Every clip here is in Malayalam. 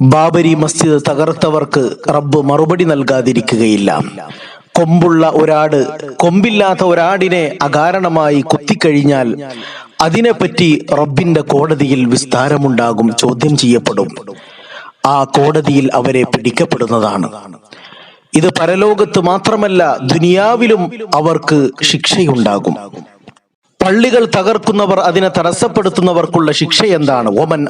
ബാബരി മസ്ജിദ് തകർത്തവർക്ക് റബ്ബ് മറുപടി നൽകാതിരിക്കുകയില്ല. കൊമ്പുള്ള ഒരാട് കൊമ്പില്ലാത്ത ഒരാടിനെ അകാരണമായി കുത്തിക്കഴിഞ്ഞാൽ അതിനെപ്പറ്റി റബ്ബിന്റെ കോടതിയിൽ വിസ്താരമുണ്ടാകും ചോദ്യം ചെയ്യപ്പെടും. ആ കോടതിയിൽ അവരെ പിടിക്കപ്പെടുന്നതാണ്. ഇത് പരലോകത്ത് മാത്രമല്ല ദുനിയാവിലും അവർക്ക് ശിക്ഷയുണ്ടാകും. പള്ളികൾ തകർക്കുന്നവർ അതിനെ തടസ്സപ്പെടുത്തുന്നവർക്കുള്ള ശിക്ഷ എന്താണ് ഒമൻ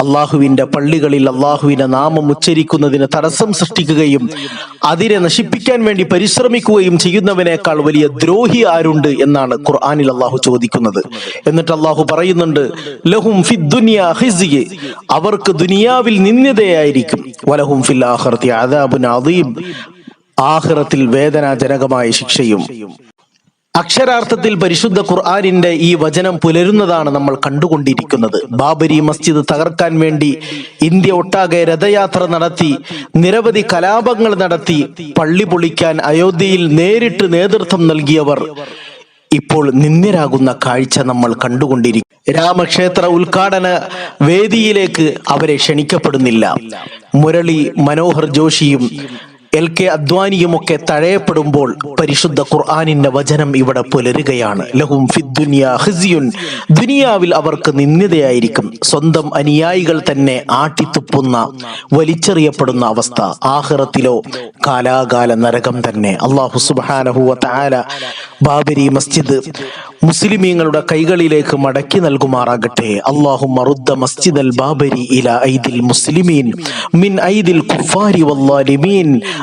അള്ളാഹുവിന്റെ പള്ളികളിൽ അള്ളാഹുവിന്റെ നാമം ഉച്ചരിക്കുന്നതിന് തടസ്സം സൃഷ്ടിക്കുകയും അതിനെ നശിപ്പിക്കാൻ വേണ്ടി പരിശ്രമിക്കുകയും ചെയ്യുന്നവനേക്കാൾ വലിയ ദ്രോഹി ആരുണ്ട് എന്നാണ് ഖുർആാനിൽ അള്ളാഹു ചോദിക്കുന്നത്. എന്നിട്ട് അള്ളാഹു പറയുന്നുണ്ട് ലഹും അവർക്ക് ദുനിയാവിൽ നിന്ദ്യതയായിരിക്കും. വലഹും ഫിൽ ആഖിറതി ആഖിറത്തിൽ വേദനാജനകമായ ശിക്ഷയും. അക്ഷരാർത്ഥത്തിൽ പരിശുദ്ധ ഖുർആാനിന്റെ ഈ വചനം പുലരുന്നതാണ് നമ്മൾ കണ്ടുകൊണ്ടിരിക്കുന്നത്. ബാബരി മസ്ജിദ് തകർക്കാൻ വേണ്ടി ഇന്ത്യ ഒട്ടാകെ രഥയാത്ര നടത്തി നിരവധി കലാപങ്ങൾ നടത്തി പള്ളി പൊളിക്കാൻ അയോധ്യയിൽ നേരിട്ട് നേതൃത്വം നൽകിയവർ ഇപ്പോൾ നിന്ദ്യരാകുന്ന കാഴ്ച നമ്മൾ കണ്ടുകൊണ്ടിരിക്കും. രാമക്ഷേത്ര ഉദ്ഘാടന വേദിയിലേക്ക് അവരെ ക്ഷണിക്കപ്പെടുന്നില്ല. മുരളി മനോഹർ ജോഷിയും എൽ കെ അദ്വാനിയുമൊക്കെ തഴയപ്പെടുമ്പോൾ പരിശുദ്ധ ഖുർആാനിന്റെ വചനം ഇവിടെ പുലരുകയാണ്. ലഹും ഫിദ്ദുനിയ ഹിസിയുൻ ദുനിയാവിൽ അവർക്ക് നിന്ദ്യതയായിരിക്കും സ്വന്തം അനുയായികൾ തന്നെ ആട്ടിത്തുപ്പുന്ന വലിച്ചെറിയപ്പെടുന്ന അവസ്ഥ ആഹ്റത്തിലോ കാലാകാല നരകം തന്നെ. അള്ളാഹു സുബാനഹുവ താല ബാബരി മസ്ജിദ് മുസ്ലിമീങ്ങളുടെ കൈകളിലേക്ക് മടക്കി നൽകുമാറാകട്ടെ. അള്ളാഹു മറുദ്ദ മസ്ജിദ് അൽ ബാബരി ഇല ഐദിൽ മുസ്ലിമീൻ. മിൻ ഐദിൽ കുഫാരി വല്ലാലിമീൻ